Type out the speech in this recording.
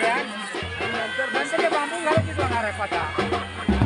नंतर नंतर ते बांबू घालायचीच होणार आहे पता.